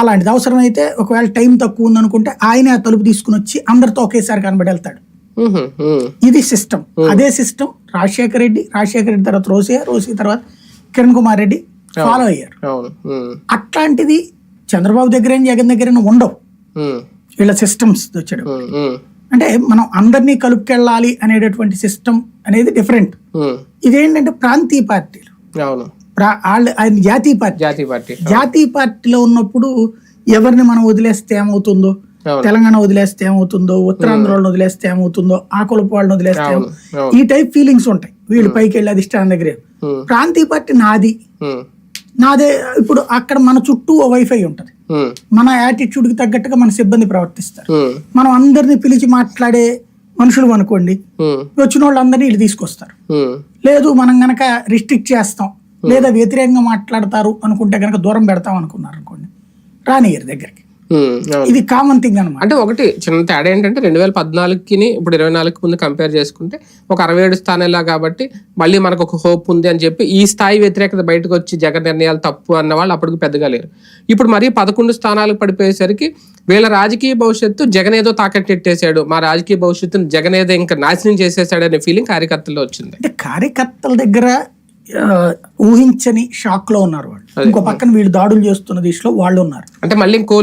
అలాంటిది అవసరమైతే ఒకవేళ టైం తక్కువ ఉందనుకుంటే ఆయనే ఆ తలుపు తీసుకుని వచ్చి అందరితో ఒకేసారి కనబడి వెళ్తాడు. ఇది సిస్టమ్ అదే సిస్టమ్ రాజశేఖర రెడ్డి రాజశేఖర రెడ్డి తర్వాత రోసయ్య రోసయ్య తర్వాత కిరణ్ కుమార్ రెడ్డి ఫాలో అయ్యారు. అట్లాంటిది చంద్రబాబు దగ్గర జగన్ దగ్గర ఉండవు. వీళ్ళ సిస్టమ్స్ వచ్చాడు అంటే మనం అందరినీ కలుపుకెళ్ళాలి అనేటటువంటి సిస్టమ్ అనేది డిఫరెంట్ ఇదేంటంటే ప్రాంతీయ పార్టీలు. వాళ్ళు ఆయన జాతీయ పార్టీ. జాతీయ పార్టీ జాతీయ పార్టీలో ఉన్నప్పుడు ఎవరిని మనం వదిలేస్తే ఏమవుతుందో. తెలంగాణ వదిలేస్తే ఏమవుతుందో? ఉత్తరాంధ్ర వాళ్ళని వదిలేస్తే ఏమవుతుందో? ఆ కులపు వాళ్ళని వదిలేస్తే. ఈ టైప్ ఫీలింగ్స్ ఉంటాయి. వీళ్ళు పైకి వెళ్ళి అధిష్టానం దగ్గర. ప్రాంతీయ పార్టీ నాది. నాదే ఇప్పుడు అక్కడ మన చుట్టూ ఓ వైఫై ఉంటది. మన యాటిట్యూడ్కి తగ్గట్టుగా మన సిబ్బంది ప్రవర్తిస్తారు. మనం అందరిని పిలిచి మాట్లాడే మనుషులు అనుకోండి వచ్చిన వాళ్ళందరినీ వీళ్ళు తీసుకొస్తారు. లేదు మనం గనక రిస్ట్రిక్ట్ చేస్తాం. లేదా వ్యతిరేకంగా మాట్లాడతారు అనుకుంటే గనక దూరం పెడతాం అనుకున్నారు అనుకోండి. రానియర్ దగ్గరికి. అవును. ఇది కామన్ థింగ్ అనమాట అంటే ఒకటి చిన్న తేడా ఏంటంటే రెండు వేల పద్నాలుగుకి ఇప్పుడు ఇరవై నాలుగు ముందు కంపేర్ చేసుకుంటే ఒక అరవై ఏడు స్థానాలా కాబట్టి మళ్ళీ మనకు ఒక హోప్ ఉంది అని చెప్పి ఈ స్థాయి వ్యతిరేకత బయటకు వచ్చి జగన్ నిర్ణయాలు తప్పు అన్న వాళ్ళు అప్పటికి పెద్దగా లేరు. ఇప్పుడు మరీ పదకొండు స్థానాలు పడిపోయేసరికి వీళ్ళ రాజకీయ భవిష్యత్తు జగన్ ఏదో తాకట్టెట్టేశాడు మా రాజకీయ భవిష్యత్తును జగన్ ఏదో ఇంకా నాశనం చేసేసాడు అనే ఫీలింగ్ కార్యకర్తల్లో వచ్చింది. అంటే కార్యకర్తల దగ్గర ఊహించని షాక్లో ఉన్నారు వాళ్ళు. ఇంకో పక్కన వీళ్ళు దాడులు చేస్తున్న దిశలో వాళ్ళు ఉన్నారు. అంటే మళ్ళీ ఇంకో